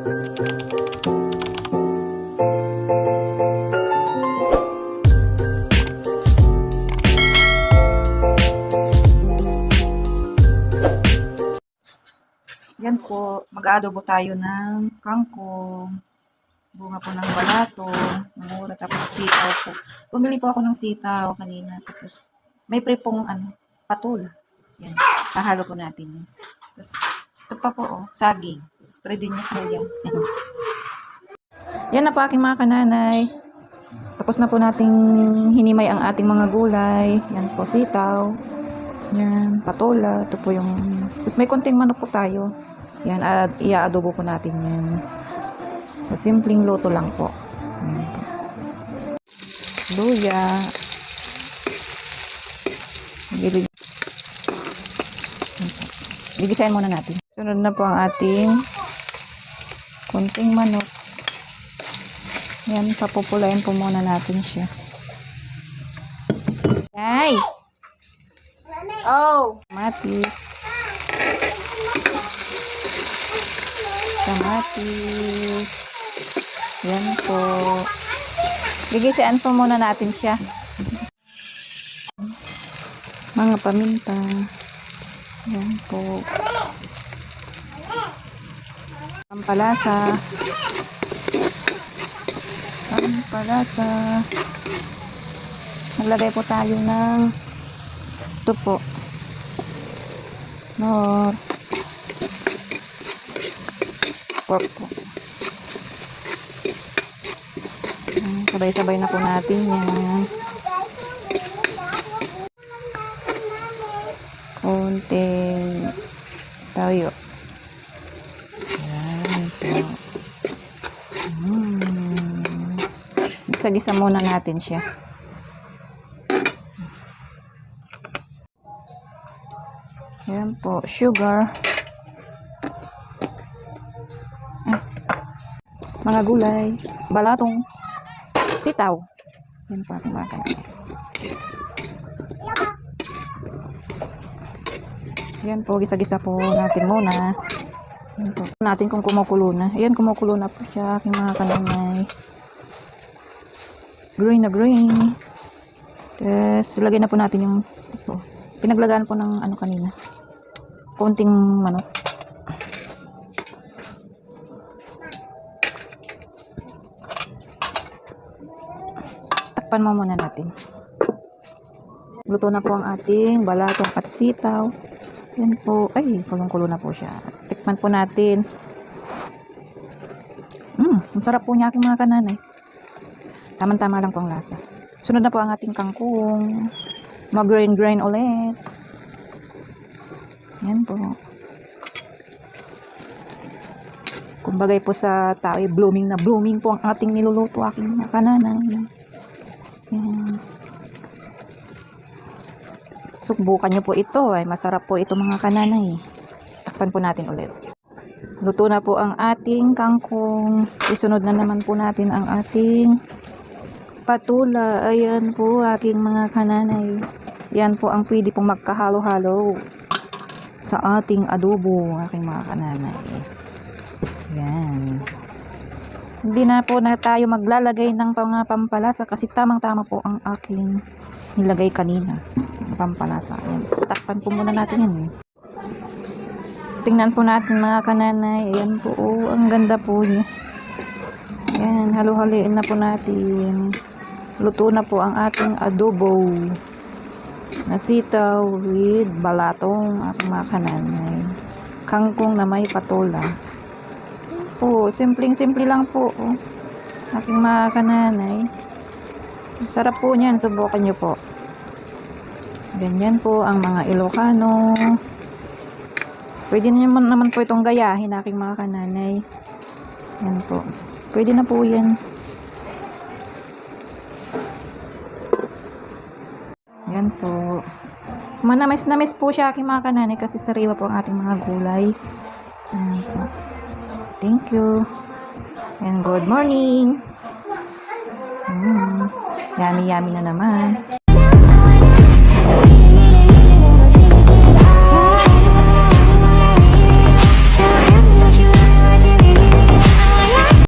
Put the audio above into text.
Yan po, mag-adobo tayo ng kangkong, bunga po ng balato, mura, tapos sitaw po. Bumili po ako ng sitaw kanina, tapos may pre ano, patula. Yan, kahalo po natin. Tapos, ito pa po, oh, saging. Pwede niyo po yan. yan na po aking mga kananay. Tapos na po nating hinimay ang ating mga gulay. Yan po, sitaw. Yan, patola. Ito po yung... Tapos may konting manok po tayo. Yan, at i-adobo po natin yan. Sa simpleng luto lang po. Yan po. Luya. Gigisahin muna natin. Sunod na po ang ating konting manok. Yan, papupulain po muna natin siya. Ay! Oh! Matis. Kamatis. Yan po. Gigisian po muna natin siya. Mga paminta. Yan po. Pampalasa. Pampalasa. Naglagay po tayo ng ito po. Nor. Pork po. Sabay-sabay na po natin yan. Konting tayo. Ayan po. Mm. Gisa-gisa muna natin siya. Ayan po, sugar. Ah, mga gulay, balatong, sitaw. Yan po ating mga kanal. Yan po, gisa-gisa po natin muna. Yan po. Natin kung kumukulo na. Ayan, kumukulo na po siya aking mga kananay. Green na green. Tapos, lagay na po natin yung ito. Pinaglagaan po ng ano kanina. Konting manok. Takpan mo muna natin. Luto na po ang ating balatong at sitaw. Yan po. Ay, kulong-kulo na po siya. Tikman po natin. Mmm, ang sarap po niya aking mga kananay. Tama-tama lang po ang lasa. Sunod na po ang ating kangkong. Mag-grain-grain ulit. Yan po. Kumbagay po sa tao, eh, blooming na blooming po ang ating niluluto aking kananay. Yan. Subukan nyo po ito. Ay, masarap po ito mga kananay. Takpan po natin ulit. Luto na po ang ating kangkong. Isunod na naman po natin ang ating patula. Ayan po aking mga kananay. Yan po ang pwede pong magkahalo-halo sa ating adobo, aking mga kananay. Yan. Hindi na po na tayo maglalagay ng mga pampalasa kasi tamang-tama po ang aking nilagay kanina. Pampalasa. Ayan. Takpan po muna natin yan. Tingnan po natin mga kananay. Ayan po. Oh, ang ganda po niya. Ayan. Halo-haliin na po natin. Luto na po ang ating adobo na sitaw with balatong aking mga kananay. Kangkong na may patola. Po, simpleng-simple lang po. Oh. Aking mga kananay. Ang Sarap po niyan. Subukan nyo po. Ganyan po ang mga Ilocano. Pwede naman, naman po itong gayahin aking mga kananay. Yan po. Pwede na po. Yan po. Manamis-namis po siya aking mga kananay kasi sariwa po ang ating mga gulay. Thank you. And good morning. Mm, yummy yummy na naman.